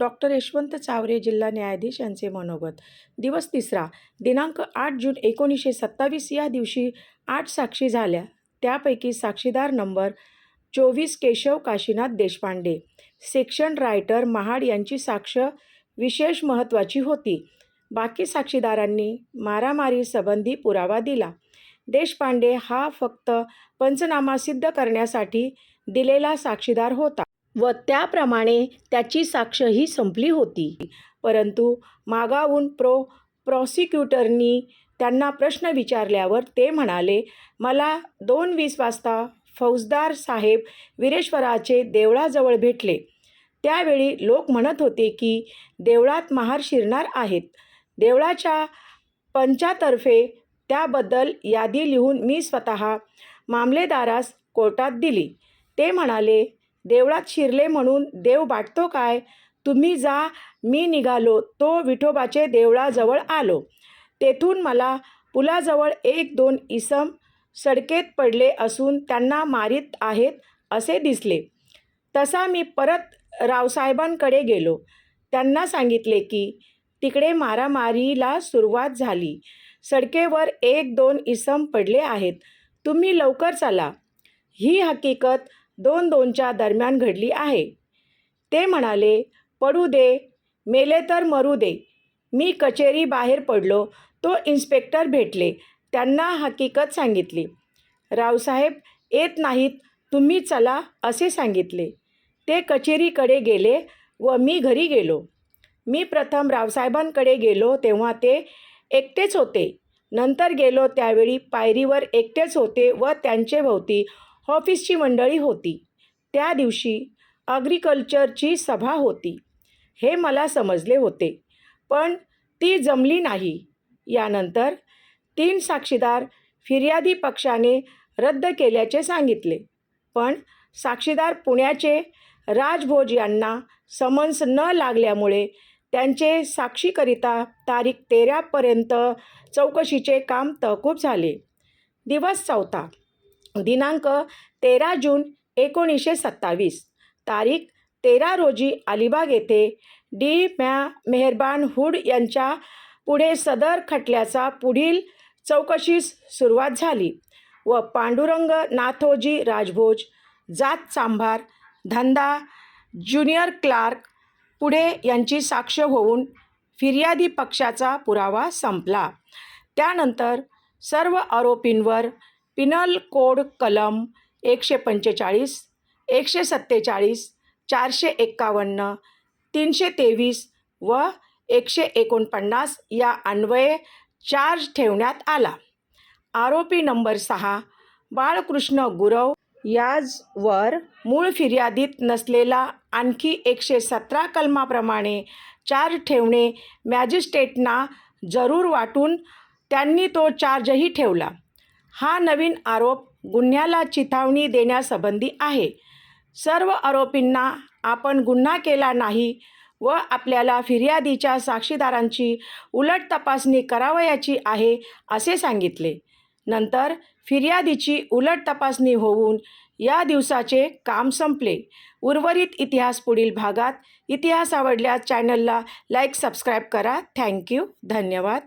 Doctor Yashwant Chaware जिल्हा न्यायाधीश यांचे मनोगत. दिवस तिसरा दिनांक आठ जून एकोणीसशे सत्तावीस या दिवशी आठ साक्षी झाल्या. त्यापैकी साक्षीदार नंबर चोवीस केशव काशीनाथ देशपांडे. सेक्शन रायटर महाड यांची साक्ष विशेष महत्त्वाची होती. बाकी साक्षीदारांनी मारामारी संबंधी पुरावा दिला. देशपांडे हा फक्त पंचनामा सिद्ध करण्यासाठी दिलेला साक्षीदार होता. व त्याप्रमाणे त्याची साक्षही संपली होती. परंतु मागाहून प्रो प्रॉसिक्युटरनी त्यांना प्रश्न विचारल्यावर ते म्हणाले मला दोन वीस वाजता फौजदार साहेब वीरेश्वराचे देवळाजवळ भेटले. त्यावेळी लोक म्हणत होते की देवळात महार शिरणार आहेत. देवळाच्या पंचातर्फे त्याबद्दल यादी लिहून मी स्वतः मामलेदारास कोर्टात दिली ते म्हणाले देवळात शिरले म्हणून देव बाटतो काय? तुम्ही जा मी निघालो. तो विठोबाचे देवळाजवळ आलो. तेथून मला पुलाजवळ एक दोन इसम सडकेत पडले असून त्यांना मारीत आहेत असे दिसले. तसा मी परत रावसाहेबांकडे गेलो. त्यांना सांगितले की तिकडे मारामारीला सुरुवात झाली. सडकेवर एक दोन इसम पडले आहेत. तुम्ही लवकर चला. ही हकीकत दोन दोनच्या दरम्यान घडली आहे. ते म्हणाले पडू दे मेले तर मरू दे. मी कचेरी बाहेर पडलो तो इन्स्पेक्टर भेटले त्यांना हकीकत सांगितली. रावसाहेब येत नाहीत तुम्ही चला असे सांगितले. ते कचेरीकडे गेले व मी घरी गेलो. मी प्रथम रावसाहेबांकडे गेलो तेव्हा ते एकटेच होते. नंतर गेलो त्यावेळी पायरीवर एकटेच होते व त्यांचे भोवती ऑफिसची मंडळी होती. त्या दिवशी ॲग्रिकल्चरची सभा होती. हे मला समजले होते. पण ती जमली नाही. यानंतर तीन साक्षीदार फिर्यादी पक्षाने रद्द केल्याचे सांगितले. पण साक्षीदार पुण्याचे राजभोज यांना समन्स न लागल्यामुळे त्यांचे साक्षीकरिता तारीख तेरापर्यंत चौकशीचे काम तहकूब झाले. दिवस चौथा. दिनांक तेरा जून एकोणीसशे सत्तावीस. तारीख तेरा रोजी अलिबाग येथे डी. मॅ. मेहरबान हुड यांच्या पुढे सदर खटल्याचा पुढील चौकशीस सुरुवात झाली व पांडुरंग नाथोजी राजभोज जात सांभार धंदा ज्युनियर क्लार्क पुढे यांची साक्ष होऊन फिर्यादी पक्षाचा पुरावा संपला. त्यानंतर सर्व आरोपींवर पिनल कोड कलम एकशे पंचेचाळीस एकशे सत्तेचाळीस चारशे एक्कावन्न तीनशे तेवीस व एकशे एकोणपन्नास या अन्वये चार्ज ठेवण्यात आला. आरोपी नंबर सहा बाळकृष्ण गुरव याजवर मूळ फिर्यादीत नसलेला आणखी एकशे सतरा कलमाप्रमाणे चार्ज ठेवणे मॅजिस्ट्रेटना जरूर वाटून त्यांनी तो चार्जही ठेवला. हा नवीन आरोप गुन्ह्याला चिथावणी देण्यासंबंधी आहे. सर्व आरोपींना आपण गुन्हा केला नाही व आपल्याला फिर्यादीच्या साक्षीदारांची उलट तपासणी करावयाची आहे असे सांगितले. नंतर फिर्यादीची उलट तपासणी होऊन या दिवसाचे काम संपले. उर्वरित इतिहास पुढील भागात. इतिहास आवडल्यास चॅनलला लाईक सबस्क्राईब करा. थँक्यू. धन्यवाद.